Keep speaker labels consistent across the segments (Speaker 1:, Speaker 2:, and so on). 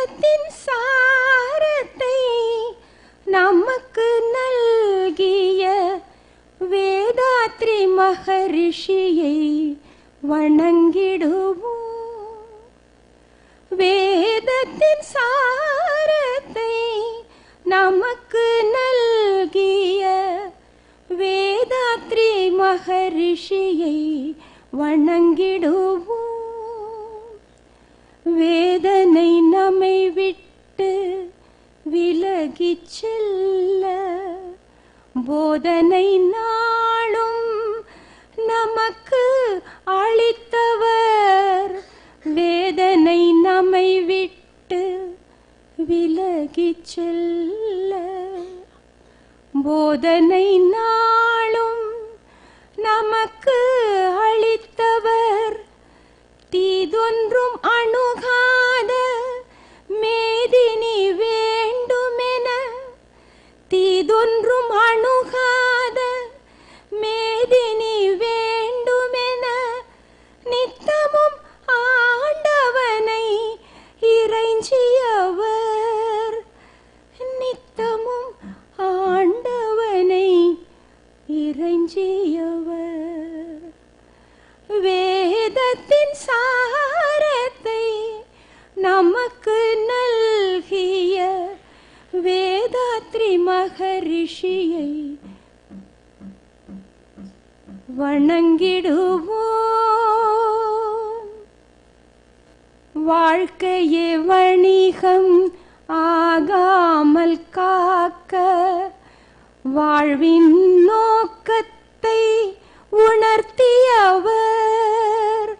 Speaker 1: வேதத்தின் சாரத்தை நமக்கு நல்கிய வேதாத்ரி மகரிஷியை வணங்கிடுவோம். வேதத்தின் சாரத்தை நமக்கு நல்கிய வேதாத்ரி மகரிஷியை வணங்கிடுவோம். வே விலகிச் செல்ல போதனை நாளும் நமக்கு அளித்தவர். வேதனை நம்மை விட்டு விலகி செல்ல போதனை நாளும் நமக்கு இறைஞ்சியவர் நித்தமும் ஆண்டவனை இறைஞ்சியவர். வேதத்தின் சாரத்தை நமக்கு நல்கிய வேதாத்ரி மகரிஷியை வணங்கிடுவோம். வாழ்க்கையே வணிகம் ஆகாமல் காக்க வாழ்வின் நோக்கத்தை உணர்த்தியவர்.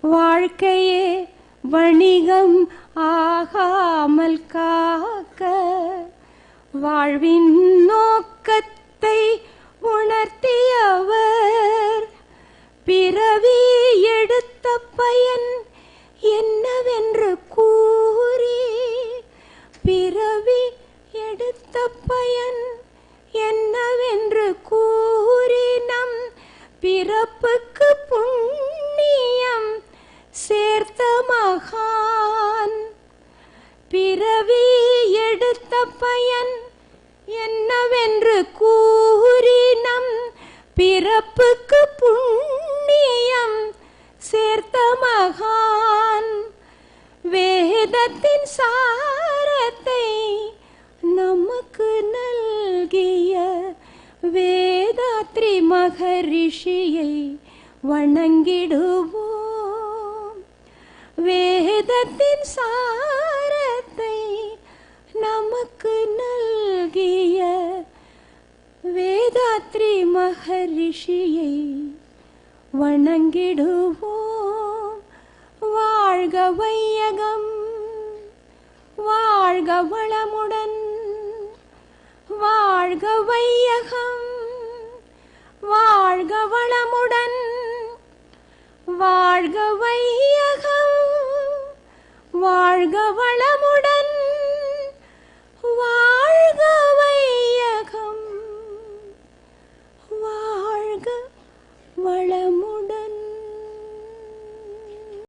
Speaker 1: வாழ்க்கையே வணிகம் ஆகாமல் காக்க வாழ்வின் நோக்கத்தை உணர்த்தியவர். பிறவி எடு எடுத்த பயன் என்னவென்று கூறினம். பிறப்புக்கு புண்ணியம் சேர்த்த மகான். பிறவி எடுத்த பயன் என்னவென்று கூறினம். பிறப்புக்கு புண்ணியம் ரிஷியை வணங்கிடுவோம். வேதத்தின் சாரத்தை நமக்கு நல்கிய வேதாத்ரி மகரிஷியை வணங்கிடுவோம். வாழ்க வையகம். ಭಾರ್ಗವ